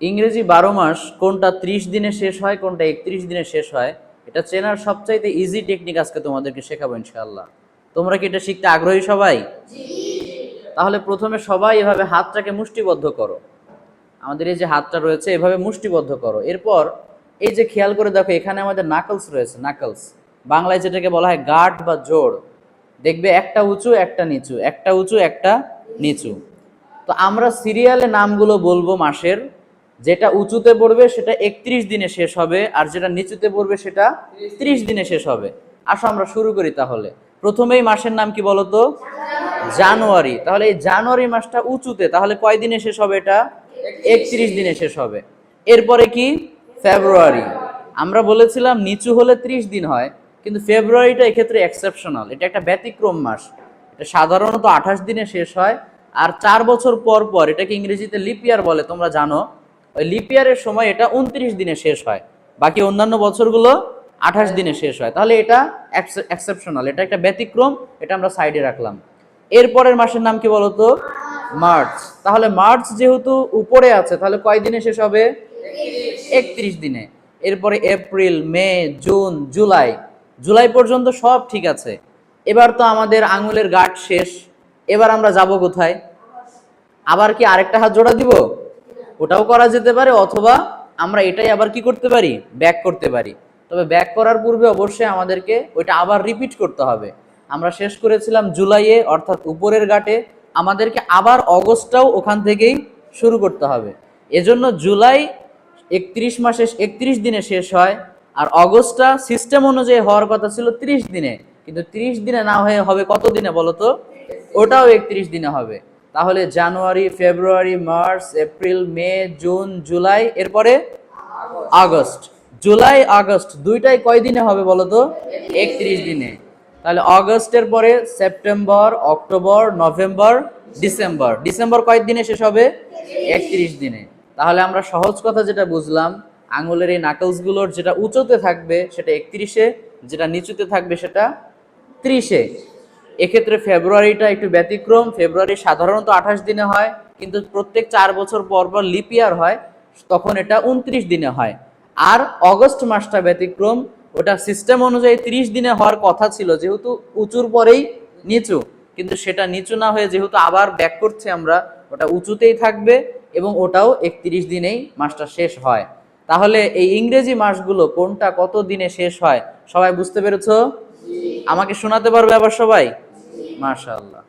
ইংরেজি বারো মাস কোনটা ত্রিশ দিনে শেষ হয় কোনটা একত্রিশ দিনে শেষ হয় এটা চেনার সবচাইতে ইজি টেকনিক আজকে তোমাদেরকে শেখাবো ইনশাআল্লাহ। তোমরা কি এটা শিখতে আগ্রহী সবাই? তাহলে প্রথমে সবাই এভাবে হাতটাকে মুষ্টিবদ্ধ করো। আমাদের এই যে হাতটা রয়েছে এভাবে মুষ্টিবদ্ধ করো। এরপর এই যে খেয়াল করে দেখো এখানে আমাদের নাকলস রয়েছে নাকলস বাংলায় যেটাকে বলা হয় গার্ড বা জোড় দেখবে একটা উঁচু একটা নিচু। একটা উঁচু একটা নিচু। তো আমরা সিরিয়ালে নামগুলো বলব মাসের। যেটা উঁচুতে পড়বে সেটা একত্রিশ দিনে শেষ হবে, আর যেটা নিচুতে পড়বে সেটা ত্রিশ দিনে শেষ হবে। আসো আমরা শুরু করি তাহলে। প্রথমেই মাসের নাম কি বলতো জানুয়ারি। তাহলে এই জানুয়ারি মাসটা উঁচুতে, তাহলে কয় দিনে শেষ হবে এটা? একত্রিশ দিনে শেষ হবে। এরপরে কি? ফেব্রুয়ারি। আমরা বলেছিলাম নিচু হলে ত্রিশ দিন হয়, কিন্তু ফেব্রুয়ারিটা এক্ষেত্রে এক্সেপশনাল এটা একটা ব্যতিক্রম মাস। এটা সাধারণত আঠাশ দিনে শেষ হয়, আর চার বছর পর পর, এটাকে ইংরেজিতে লিপিয়ার বলে, তোমরা জানো ওই লিপিয়ারের সময় এটা উনত্রিশ দিনে শেষ হয়। বাকি অন্যান্য বছরগুলো আঠাশ দিনে শেষ হয়। তাহলে এটা এক্সেপশনাল এটা একটা ব্যতিক্রম, এটা আমরা সাইডে রাখলাম। এরপরের মাসের নাম কি বলতো? মার্চ। তাহলে মার্চ যেহেতু উপরে আছে, তাহলে কয় দিনে শেষ হবে? একত্রিশ দিনে। এরপরে April, May, June, July. July পর্যন্ত সব ঠিক আছে। এবার তো আমাদের আঙুলের গাঁট শেষ। এবার আমরা যাব কোথায়? আবার কি আরেকটা হাত জোড়া দিব? ওটাও করা যেতে পারে, অথবা আমরা এটাই আবার কি করতে পারি? ব্যাক করতে পারি। তবে ব্যাক করার পূর্বে অবশ্যই আমাদেরকে ওইটা আবার রিপিট করতে হবে। আমরা শেষ করেছিলাম জুলাইয়ে, অর্থাৎ উপরের ঘাটে। আমাদেরকে আবার অগস্টটাও ওখান থেকেই শুরু করতে হবে। এজন্য জুলাই একত্রিশ মাসে, একত্রিশ দিনে শেষ হয়, আর অগস্টটা সিস্টেম অনুযায়ী হওয়ার কথা ছিল ত্রিশ দিনে। কিন্তু ত্রিশ দিনে না হয়ে হবে কত দিনে বলো তো ওটাও একত্রিশ দিনে হবে। তাহলে January, February, March, April, May, June, July, এরপরে আগস্ট। জুলাই, আগস্ট দুইটাই কয় দিনে হবে বলো তো? একত্রিশ দিনে। তাহলে অগস্টের পরে September, October, November, December. December কয়েক দিনে শেষ হবে? একত্রিশ দিনে। তাহলে আমরা সহজ কথা যেটা বুঝলাম, আঙুলের এই নাকলসগুলোর যেটা উঁচুতে থাকবে সেটা একত্রিশে, যেটা নিচুতে থাকবে সেটা ত্রিশে। এক্ষেত্রে ফেব্রুয়ারিটা একটু ব্যতিক্রম। ফেব্রুয়ারি সাধারণত আঠাশ দিনে হয়, কিন্তু প্রত্যেক চার বছর পর পর লিপিয়ার হয়, তখন এটা উনত্রিশ দিনে হয়। আর অগস্ট মাসটা ব্যতিক্রম, ওটা সিস্টেম অনুযায়ী ত্রিশ দিনে হওয়ার কথা ছিল, যেহেতু উঁচুর পরেই নিচু, কিন্তু সেটা নিচু না হয়ে যেহেতু আবার ব্যাক করছে আমরা, ওটা উঁচুতেই থাকবে এবং ওটাও একত্রিশ দিনেই মাসটা শেষ হয়। তাহলে এই ইংরেজি মাসগুলো কোনটা কত দিনে শেষ হয়, সবাই বুঝতে পেরেছ? আমাকে শোনাতে পারবে আবার সবাই? মাশাআল্লাহ।